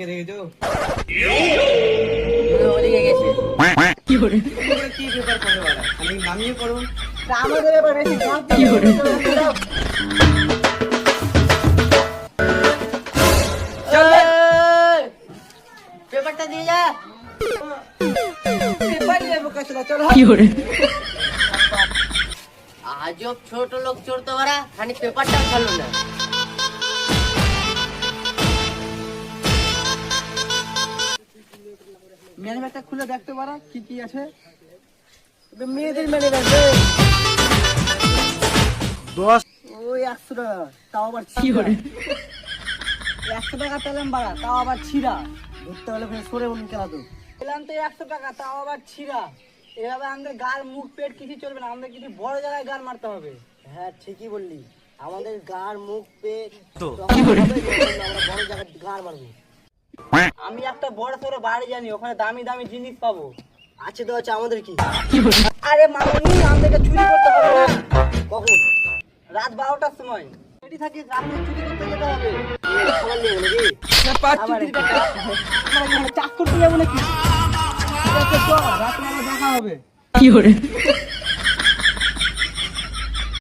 কে দেখেছ? ওদিকে গেছে কি পেপার আমাদের এবার বেশি কি পেপারটা দিয়ে যা পেপার চলো আজব ছোট লোক চোর তো ওরা খানি পেপারটা খেলো না। ম্যানি ব্যাগটা খুলে দেখতে পারো কি কি আছে। মেয়েদের ম্যানি ব্যাগ দশ। ওই একশো টাকা তাও আবার ছিঁড়া। একশো টাকা পেলাম বাড়া তাও আবার ছিঁড়া। ধরতে হলে ফের সরে বলুন খেলা তো। পেলাম তো একশো টাকা তাও আবার ছিঁড়া। এভাবে আমাদের গাল মুখ পেট কিছু চলবে না আমাদের কিছু বড় জায়গায় গাল মারতে হবে। হ্যাঁ ঠিকই বললি। আমাদের গার মুখ পেট বড় জায়গায় গাল মারবো। আমি একটা বড় সড়ো বাড়ি জানি ওখানে দামি দামি জিনিস পাবো। আছে তো আছে আমাদের কি? আরে মামনি আমাদেরকে চুরি করতে হবে না। কখন? রাত বারোটার সময়। রেডি থাকিস রাত্রে চুরি করতে যেতে হবে। চাষ করতে যাব নাকি? রাতে দেখা হবে।